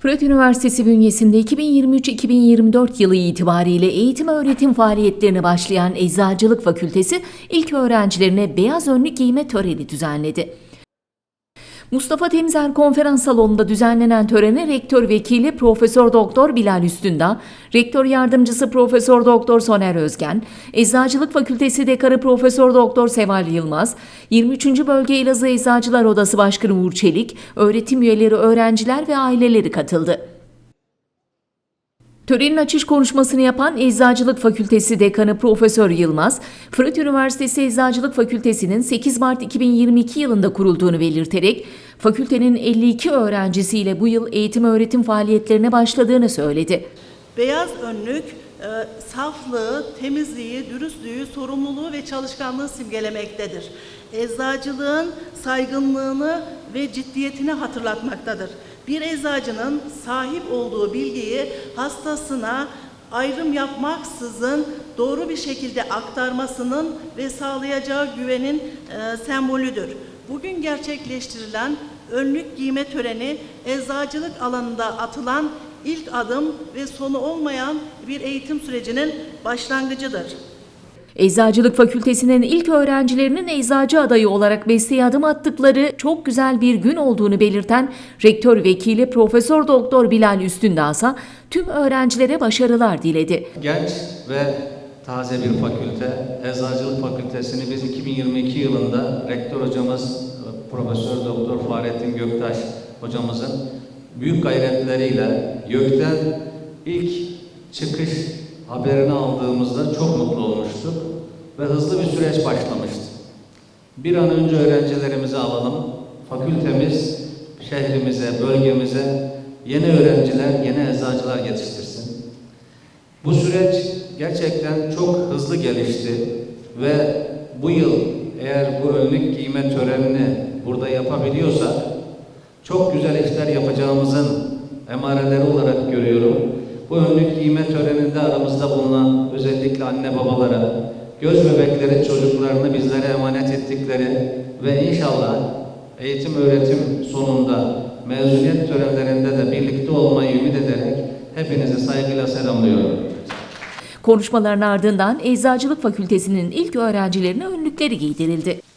Fırat Üniversitesi bünyesinde 2023-2024 yılı itibariyle eğitim öğretim faaliyetlerine başlayan Eczacılık Fakültesi ilk öğrencilerine beyaz önlük giyme töreni düzenledi. Mustafa Temzer Konferans Salonu'nda düzenlenen törene Rektör Vekili Profesör Doktor Bilal Üstündağ, Rektör Yardımcısı Profesör Doktor Soner Özgen, Eczacılık Fakültesi Dekanı Profesör Doktor Seval Yılmaz, 23. Bölge Elazığ Eczacılar Odası Başkanı Uğur Çelik, öğretim üyeleri, öğrenciler ve aileleri katıldı. Törenin açış konuşmasını yapan Eczacılık Fakültesi Dekanı Profesör Yılmaz, Fırat Üniversitesi Eczacılık Fakültesi'nin 8 Mart 2022 yılında kurulduğunu belirterek, fakültenin 52 öğrencisiyle bu yıl eğitim öğretim faaliyetlerine başladığını söyledi. Beyaz önlük e, saflığı, temizliği, dürüstlüğü, sorumluluğu ve çalışkanlığı simgelemektedir. Eczacılığın saygınlığını ve ciddiyetini hatırlatmaktadır. Bir eczacının sahip olduğu bilgiyi hastasına ayrım yapmaksızın doğru bir şekilde aktarmasının ve sağlayacağı güvenin e, sembolüdür. Bugün gerçekleştirilen önlük giyme töreni eczacılık alanında atılan ilk adım ve sonu olmayan bir eğitim sürecinin başlangıcıdır. Eczacılık Fakültesi'nin ilk öğrencilerinin eczacı adayı olarak mesleğe adım attıkları çok güzel bir gün olduğunu belirten Rektör Vekili Profesör Doktor Bilal Üstündağ ise tüm öğrencilere başarılar diledi. Genç ve taze bir fakülte. Eczacılık Fakültesini biz 2022 yılında rektör hocamız Profesör Doktor Fahrettin Göktaş hocamızın büyük gayretleriyle YÖK'ten ilk çıkış haberini aldığımızda çok mutlu olmuştuk ve hızlı bir süreç başlamıştı. Bir an önce öğrencilerimizi alalım. Fakültemiz şehrimize, bölgemize yeni öğrenciler, yeni eczacılar yetiştirsin. Bu süreç gerçekten çok hızlı gelişti ve bu yıl eğer bu önlük giyme törenini burada yapabiliyorsak çok güzel işler yapacağımızın emareleri olarak görüyorum. Bu önlük giyme töreninde aramızda bulunan özellikle anne babalara, göz bebekleri çocuklarını bizlere emanet ettikleri ve inşallah eğitim öğretim sonunda mezuniyet törenlerinde de birlikte olmayı ümit ederek hepinizi saygıyla selamlıyorum. Konuşmaların ardından Eczacılık Fakültesi'nin ilk öğrencilerine önlükleri giydirildi.